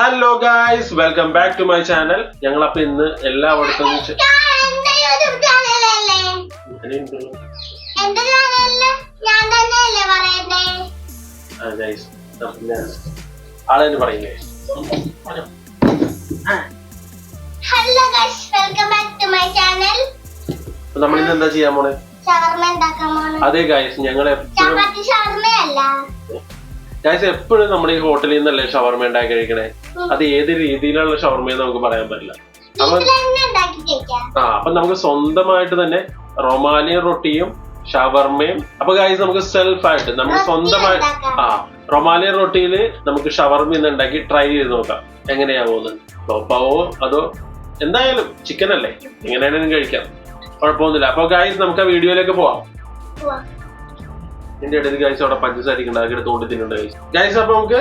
Hello guys welcome back to my channel ഞങ്ങൾ അപ്പൊ ഇന്ന് എല്ലായിടത്തും ആളെന്ന് പറയുന്നേ? Hello welcome back to my channel നമ്മൾ ഇന്ന് എന്താ ചെയ്യാൻ പോണേ? ഷവർമ ഉണ്ടാക്കാൻ പോണു? അതെ ഗായ്സ് ഞങ്ങൾ എപ്പോഴും ഷവർമയല്ല ഗായ്സ് എപ്പോഴും നമ്മൾ ഈ ഹോട്ടലിൽ നിന്നല്ലേ ഷവർമ ഉണ്ടാക്കി കഴിക്കണേ? അത് ഏത് രീതിയിലുള്ള ഷവർമയെന്ന് നമുക്ക് പറയാൻ പറ്റില്ല. അപ്പൊ ആ അപ്പൊ നമുക്ക് സ്വന്തമായിട്ട് തന്നെ റൊമാലിയൻ റൊട്ടിയും ഷവർമയും അപ്പൊ ഗായ്സ് നമുക്ക് സെൽഫ് ആയിട്ട് നമുക്ക് സ്വന്തമായിട്ട്. ആ റൊമാലിയൻ റൊട്ടിയിൽ നമുക്ക് ഷവർമ ഇന്ന് ഉണ്ടാക്കി ട്രൈ ചെയ്ത് നോക്കാം. എങ്ങനെയാവുമെന്ന് ഫ്ലോപ്പാവോ അതോ എന്തായാലും ചിക്കൻ അല്ലേ? എങ്ങനെയാണെങ്കിലും കഴിക്കാം. കുഴപ്പമൊന്നുമില്ല. അപ്പൊ ഗായ്സ് നമുക്ക് ആ വീഡിയോയിലേക്ക് പോവാം. എന്റെ ഇടയിൽ ഗൈസ് അവിടെ പഞ്ചസാര ഉണ്ടാക്കി തോണ്ടി തിന്നുണ്ട് ഗൈസ് ഗൈസ് അപ്പൊ നമുക്ക്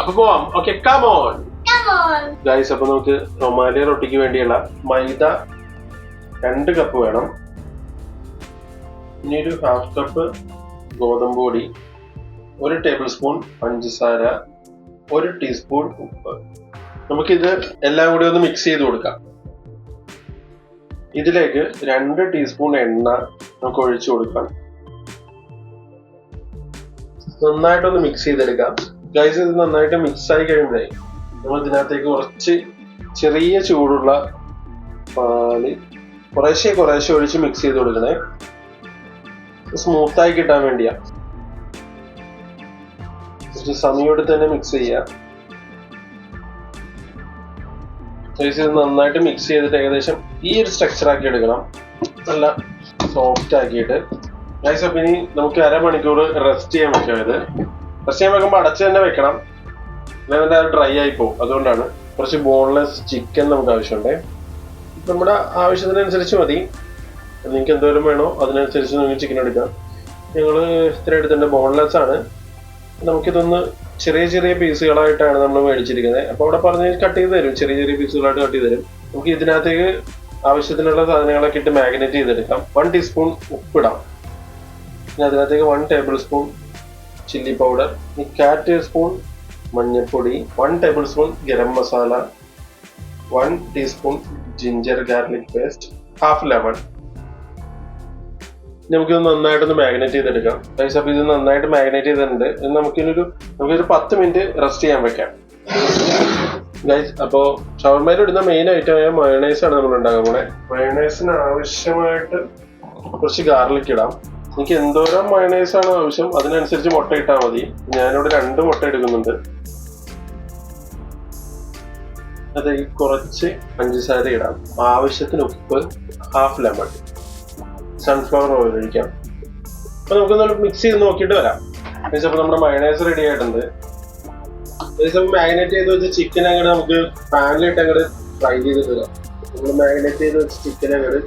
അപ്പൊ പോവാം. ഓക്കെ കമോൺ ഗൈസ് അപ്പൊ നമുക്ക് റൊമാലിയ റൊട്ടിക്ക് വേണ്ടിയുള്ള മൈദ രണ്ട് കപ്പ് വേണം. പിന്നെ ഒരു ഹാഫ് കപ്പ് ഗോതമ്പ് പൊടി ഒരു ടേബിൾ സ്പൂൺ പഞ്ചസാര ഒരു ടീസ്പൂൺ ഉപ്പ്. നമുക്കിത് എല്ലാം കൂടി ഒന്ന് മിക്സ് ചെയ്ത് കൊടുക്കാം. ഇതിലേക്ക് രണ്ട് ടീസ്പൂൺ എണ്ണ നമുക്ക് ഒഴിച്ചു കൊടുക്കാം. നന്നായിട്ടൊന്ന് മിക്സ് ചെയ്തെടുക്കാം. ഗൈസ് ഇത് നന്നായിട്ട് മിക്സ് ആയി കഴിയുമ്പോഴേ നമ്മൾ ഇതിനകത്തേക്ക് കുറച്ച് ചെറിയ ചൂടുള്ള പാൽ കുറേശ്ശെ കുറേശ്ശെ ഒഴിച്ച് മിക്സ് ചെയ്ത് കൊടുക്കണേ. സ്മൂത്തായി കിട്ടാൻ വേണ്ടിയാ. സമയോട് തന്നെ മിക്സ് ചെയ്യാം. Guys, ഇത് നന്നായിട്ട് മിക്സ് ചെയ്തിട്ട് ഏകദേശം ഈ ഒരു സ്ട്രക്ചർ ആക്കി എടുക്കണം. നല്ല സോഫ്റ്റ് ആക്കിയിട്ട്. ഗൈസ് അപ്പൊ ഇനി നമുക്ക് അരമണിക്കൂർ റെസ്റ്റ് ചെയ്യാൻ വെക്കാം ഇത്. റെസ്റ്റ് ചെയ്യാൻ വെക്കുമ്പോൾ അടച്ച് തന്നെ വെക്കണം. അല്ലെങ്കിൽ അത് ഡ്രൈ ആയി പോകും. അതുകൊണ്ടാണ് കുറച്ച് ബോൺലെസ് ചിക്കൻ നമുക്ക് ആവശ്യമുണ്ട്. നമ്മുടെ ആവശ്യത്തിനനുസരിച്ച് മതി. നിങ്ങൾക്ക് എന്തോരം വേണോ അതിനനുസരിച്ച് നിങ്ങൾക്ക് ചിക്കൻ എടുക്കാം. ഞങ്ങൾ ഇത്ര എടുത്തിട്ടുണ്ട് ബോൺലെസ് ആണ്. നമുക്കിതൊന്ന് ചെറിയ ചെറിയ പീസുകളായിട്ടാണ് നമ്മൾ മേടിച്ചിരിക്കുന്നത്. അപ്പോൾ അവിടെ പറഞ്ഞ് കട്ട് ചെയ്ത് തരും. ചെറിയ ചെറിയ പീസുകളായിട്ട് കട്ട് ചെയ്ത് തരും. നമുക്ക് ഇതിനകത്തേക്ക് ആവശ്യത്തിനുള്ള സാധനങ്ങളൊക്കെ ഇട്ട് മാഗ്നേറ്റ് ചെയ്തെടുക്കാം. വൺ ടീസ്പൂൺ ഉപ്പിടാം. പിന്നെ അതിനകത്തേക്ക് one tablespoon chilli powder കാ ടീസ്പൂൺ മഞ്ഞൾപ്പൊടി one tablespoon garam masala one teaspoon ginger garlic paste half lemon നമുക്കിത് നന്നായിട്ടൊന്ന് മാഗ്നേറ്റ് ചെയ്തെടുക്കാം. ഗൈസ് ഇത് നന്നായിട്ട് മാഗ്നേറ്റ് ചെയ്തിട്ടുണ്ട്. ഇത് നമുക്കിനൊരു നമുക്കൊരു പത്ത് മിനിറ്റ് റെസ്റ്റ് ചെയ്യാൻ വെക്കാം. ഗൈസ് അപ്പോൾ ഷവർമയിൽ ഇടുന്ന മെയിൻ ഐറ്റമായ മയണൈസ് ആണ് നമ്മൾ ഉണ്ടാക്കാൻ പോണേ. മയണൈസിന് ആവശ്യമായിട്ട് കുറച്ച് ഗാർലിക് ഇടാം. എനിക്ക് എന്തോരം മയണൈസ് ആണ് ആവശ്യം അതിനനുസരിച്ച് മുട്ട ഇട്ടാൽ മതി. ഞാനിവിടെ രണ്ട് മുട്ട എടുക്കുന്നുണ്ട്. അത് കുറച്ച് പഞ്ചസാര ഇടാം. ആവശ്യത്തിന് ഉപ്പ് ഹാഫ് ലെമൺ സൺഫ്ലവർ ഓയിൽ ഒഴിക്കാം. അപ്പൊ നമുക്കൊന്ന് മിക്സ് ചെയ്ത് നോക്കിയിട്ട് വരാം. അപ്പൊ നമ്മുടെ മയണൈസ് റെഡി ആയിട്ടുണ്ട്. മാഗ്നേറ്റ് ചെയ്ത് വെച്ച ചിക്കൻ അങ്ങോട്ട് നമുക്ക് പാനിലിട്ട് അങ്ങോട്ട് ഫ്രൈ ചെയ്തിട്ട് വരാം. നമ്മൾ മാഗ്നേറ്റ് ചെയ്ത് വെച്ച ചിക്കൻ അങ്ങോട്ട്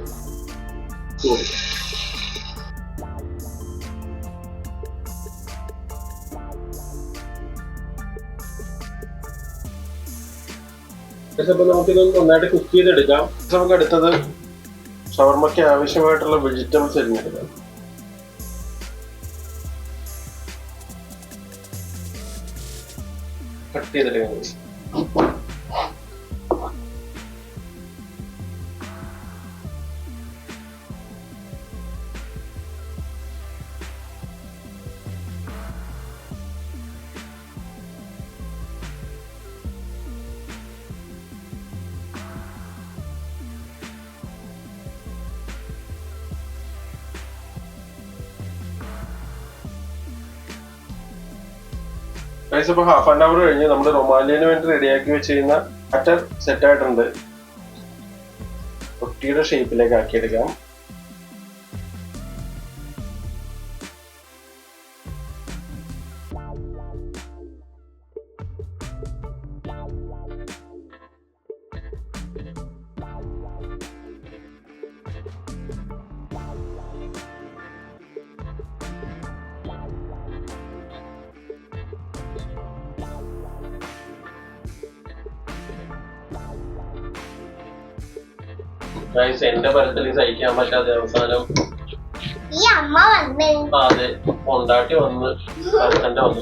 പക്ഷെ അപ്പൊ നമുക്കിത് നന്നായിട്ട് കുക്ക് ചെയ്തെടുക്കാം. നമുക്ക് അടുത്തത് ഷവർമ്മയ്ക്ക് ആവശ്യമായിട്ടുള്ള വെജിറ്റബിൾസ് അരിഞ്ഞെടുക്കാം. കട്ട് ചെയ്തെടുക്കാൻ ഗൈസ് ഇപ്പൊ ഹാഫ് ആൻഡ് അവർ കഴിഞ്ഞ് നമ്മൾ റൊമാലിയന് വേണ്ടി റെഡിയാക്കി വെച്ചിരുന്ന അറ്റർ സെറ്റ് ആയിട്ടുണ്ട്. റൊട്ടിയുടെ ഷേപ്പിലേക്ക് ആക്കിയെടുക്കാം എന്റെ പരത്തിൽ സഹിക്കാൻ പറ്റാതെ അവസാനം. ഈ അമ്മ വന്ന്. അതെ. കൊണ്ടാട്ടി വന്ന് പരത്തണ്ട വന്നു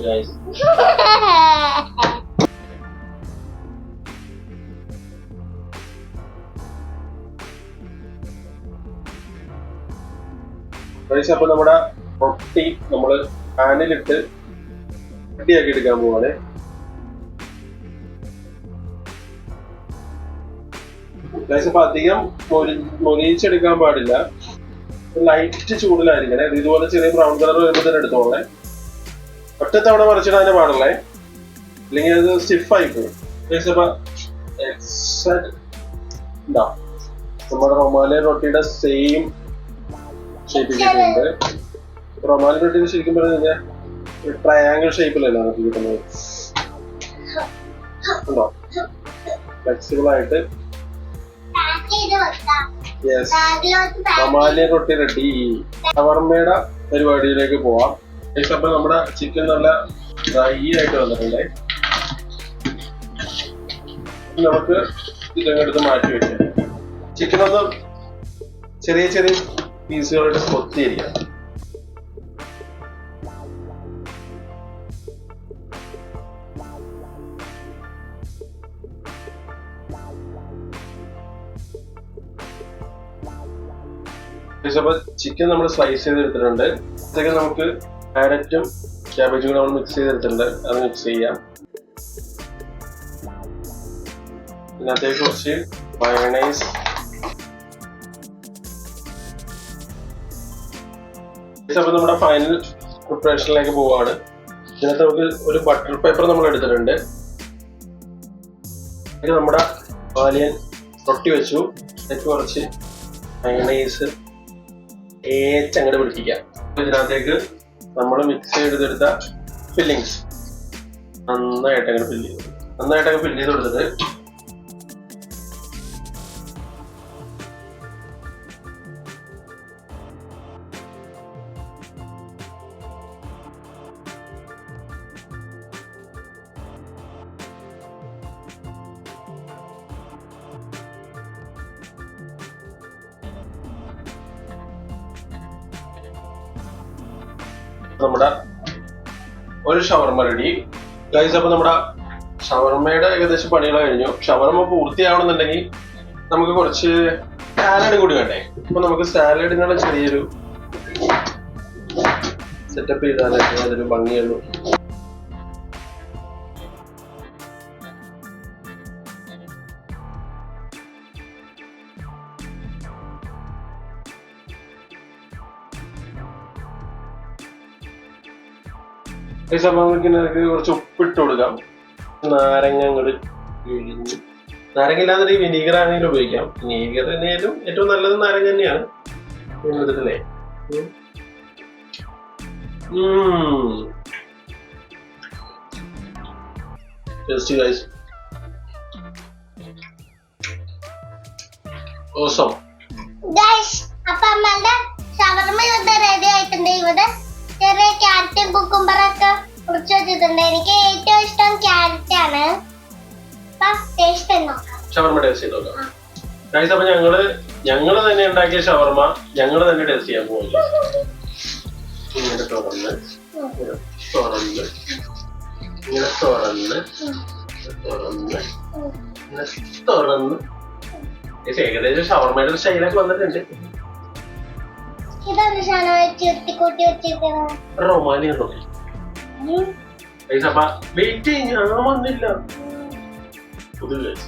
ഗൈസ് അപ്പൊ നമ്മുടെ റൊട്ടി നമ്മൾ പാനിലിട്ട് റെഡിയാക്കി എടുക്കാൻ പോവാണേ. അപ്പൊ അധികം മൊരി- മൊരിയിച്ചെടുക്കാൻ പാടില്ല. ലൈറ്റ് ചൂടിലായിരിക്കണേ. അതായത് ഇതുപോലെ ചെറിയ ബ്രൗൺ കളർ വരുമ്പോൾ തന്നെ എടുത്തോളെ ഒറ്റ തവണ മറിച്ചിടാനേ പാടുള്ളേ. അല്ലെങ്കിൽ അത് സ്റ്റിഫായി പോകും നമ്മുടെ റൊമാലിയ റൊട്ടിയുടെ സെയിം ഷേപ്പിൽ കിട്ടുന്നുണ്ട് റൊമാലിയൻ റൊട്ടി ശരിക്കും കഴിഞ്ഞാൽ ട്രയാങ്കിൾ ഷേപ്പിലല്ല നമുക്ക് കിട്ടുന്നത്. ഉണ്ടോ? ഫ്ലെക്സിബിൾ ആയിട്ട് യെസ് റൊട്ടി റെഡി. ഷവർമ്മയുടെ പരിപാടിയിലേക്ക് പോവാം. അപ്പൊ നമ്മുടെ ചിക്കൻ നല്ല ഡ്രൈ ആയിട്ട് വന്നിട്ടുണ്ട്. നമുക്ക് ഇതങ്ങെടുത്ത് മാറ്റി വെക്കാം. ചിക്കൻ ഒന്ന് ചെറിയ ചെറിയ പീസുകളായിട്ട് കൊത്തിയിരിക്കാം. ഗൈസ് അപ്പോൾ ചിക്കൻ നമ്മൾ സ്ലൈസ് ചെയ്തെടുത്തിട്ടുണ്ട്. ഇതൊക്കെ നമുക്ക് ക്യാരറ്റും ക്യാബേജും കൂടെ നമ്മൾ മിക്സ് ചെയ്തെടുത്തിട്ടുണ്ട്. അത് മിക്സ് ചെയ്യാം. ഇതിനകത്തേക്ക് കുറച്ച് മയണൈസ് അപ്പൊ നമ്മുടെ ഫൈനൽ പ്രിപ്പറേഷനിലേക്ക് പോവാണ്. ഇതിനകത്ത് നമുക്ക് ഒരു ബട്ടർ പേപ്പർ നമ്മൾ എടുത്തിട്ടുണ്ട്. നമ്മുടെ വാലിയൻ റൊട്ടി വെച്ചു. അതിലേക്ക് കുറച്ച് മയണൈസ് ഏച്ചങ്ങട് പിടിപ്പിക്കാം ഇതിനകത്തേക്ക് നമ്മൾ മിക്സ് ചെയ്തെടുത്ത ഫില്ലിങ്സ് നന്നായിട്ട് അങ്ങനെ ഫില്ല് ചെയ്തു. നന്നായിട്ടൊക്കെ ഫില്ല് ചെയ്ത് കൊടുത്തിട്ട് നമ്മുടെ ഒരു ഷവർമ റെഡി ഗൈസ് അപ്പൊ നമ്മുടെ ഷവർമയുടെ ഏകദേശം പണികൾ കഴിഞ്ഞു. ഷവർമ പൂർത്തിയാവണമെന്നുണ്ടെങ്കിൽ നമുക്ക് കുറച്ച് സാലഡ് കൂടി വേണ്ടേ? അപ്പൊ നമുക്ക് സാലഡിനുള്ള ചെറിയൊരു സെറ്റപ്പ് ചെയ്താലേ അതൊരു ഭംഗിയുള്ളൂ. ഈ ഇതിനകത്ത് കുറച്ച് ഉപ്പിട്ട് കൊടുക്കാം. നാരങ്ങ അങ്ങോട്ട് പിഴിഞ്ഞ്. നാരങ്ങ ഇല്ലാതെ വിനീഗർ ആണെങ്കിലും ഉപയോഗിക്കാം. വിനീഗർ തന്നെയായാലും ഏറ്റവും നല്ലത് നാരങ്ങ തന്നെയാണ്. ഇതില്ലേ? ടേസ്റ്റി ഗൈസ് ഓസം ഗൈസ് അപ്പൊ നമ്മളുടെ ഷവർമ്മ ഇവിടെ റെഡി ആയിട്ടുണ്ട്. ഇവിടെ ചെറിയ ക്യാരറ്റും കുക്കുംബറൊക്കെ കുറിച്ച് വെച്ചിട്ടുണ്ട്. എനിക്ക് ഏറ്റവും ഇഷ്ടം ക്യാരറ്റ് ആണ്. അപ്പൊ ഞങ്ങൾ ഞങ്ങൾ തന്നെ ഉണ്ടാക്കിയ ഷവർമ ഞങ്ങൾ തന്നെ ടേസ്റ്റ് ചെയ്യാൻ പോകുന്നു ഇങ്ങനെ തുറന്ന് തുറന്ന് ഇങ്ങനെ തുറന്ന് തുറന്ന് തുറന്ന്. ഏകദേശം ഷവർമയുടെ ഒരു സ്റ്റൈലൊക്കെ വന്നിട്ടുണ്ട്. ഇതൊരു സാധനം വെച്ച് ഉരുട്ടിക്കൂട്ടി വെച്ചിരിക്കുന്നത്. ഗൈസ് അപ്പൊ വെയിറ്റ് ഞാൻ വന്നില്ല. Guys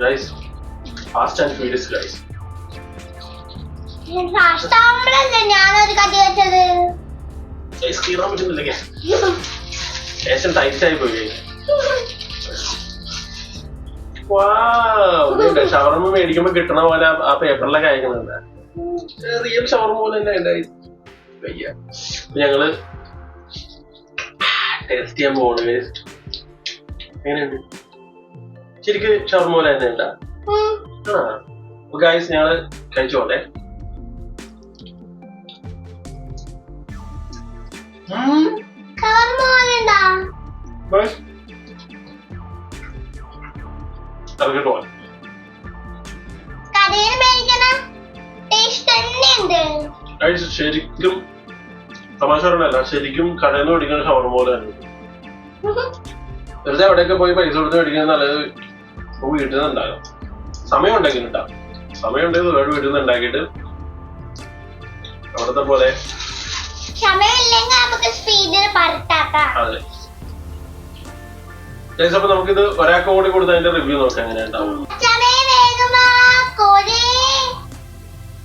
guys fast and furious guys fast ആവുമ്പോഴല്ലേ ഞാനൊരു കടി വെച്ചത്. ഗൈസ് കീറാൻ പറ്റുന്നില്ല ലേശം ടൈറ്റ് ആയി പോയി. ഷവർമ മേടിക്കുമ്പോ കിട്ടണ പോലെ ആ- പേപ്പറിലൊക്കെ അയക്കുന്നുണ്ട് റിയൽ ഷവർമ പോലെ തന്നെ ഉണ്ടായി. വയ്യ. ഞങ്ങൾ ടേസ്റ്റ് ചെയ്യാൻ പോണ് വേസ്റ്റ് എങ്ങനെയുണ്ട്? ശരിക്ക് ഷവർമ പോലെ തന്നെ ഉണ്ടാ? ആ. ഗായ്സ് ഞങ്ങൾ കഴിച്ചോട്ടെ. ഷവർമ പോലെ ഉണ്ടാ? തമാശ ശരിക്കും കടയിൽ നിന്ന് മേടിക്കുന്ന ഷവർമ പോലെ തന്നെ. വെറുതെ അവിടെയൊക്കെ പോയി പൈസ കൊടുത്ത് മേടിക്കുന്നത് നല്ലത് ഇപ്പൊ വീട്ടിൽ നിന്ന് ഉണ്ടാകും സമയം ഉണ്ടെങ്കിൽ സമയം ഉണ്ടെങ്കിൽ വേറെ വീട്ടിൽ നിന്ന് ഉണ്ടാക്കിയിട്ട് അവിടുത്തെ പോലെ അതെ. അപ്പൊ നമുക്കിത് ഒരാൾക്ക് കൂടി കൊടുത്ത് അതിന്റെ റിവ്യൂ നോക്കാം എങ്ങനെ ഉണ്ടാവും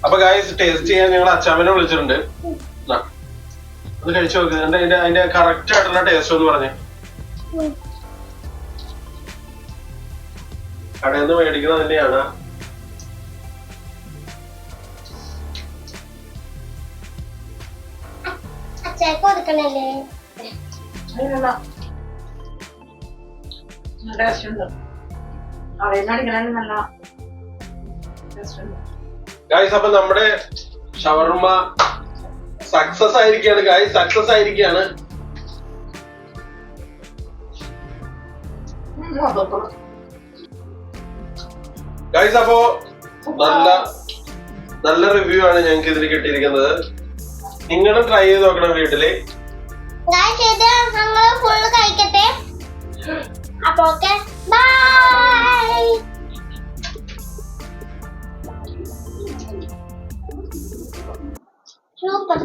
അപ്പൊ ഗായ്സ് ടേസ്റ്റ് ചെയ്യാൻ ഞങ്ങൾ അച്ചാമ്മനെ വിളിച്ചിട്ടുണ്ട്. ഒന്ന് കഴിച്ചു നോക്ക്. എന്താ അതിന്റെ അതിന്റെ കറക്റ്റ് ആയിട്ടുള്ള ടേസ്റ്റ് ഒന്ന് പറഞ്ഞേ. കടയിൽ നിന്ന് മേടിക്കുന്നത് തന്നെയാണ് ഗായ്സ് അപ്പൊ നമ്മുടെ ഷവർമ്മ സക്സസ് ആയിരിക്കാണ് കായ് സക്സസ് ആയിരിക്കാണ് ഗായ്സ് അപ്പോ നല്ല നല്ല റിവ്യൂ ആണ് ഞങ്ങൾക്ക് ഇതിൽ കിട്ടിയിരിക്കുന്നത്. നിങ്ങളും ട്രൈ ചെയ്ത് നോക്കണം വീട്ടിൽ. കഴിക്കട്ടെ? അപ്പൊ ബൈ Chupa.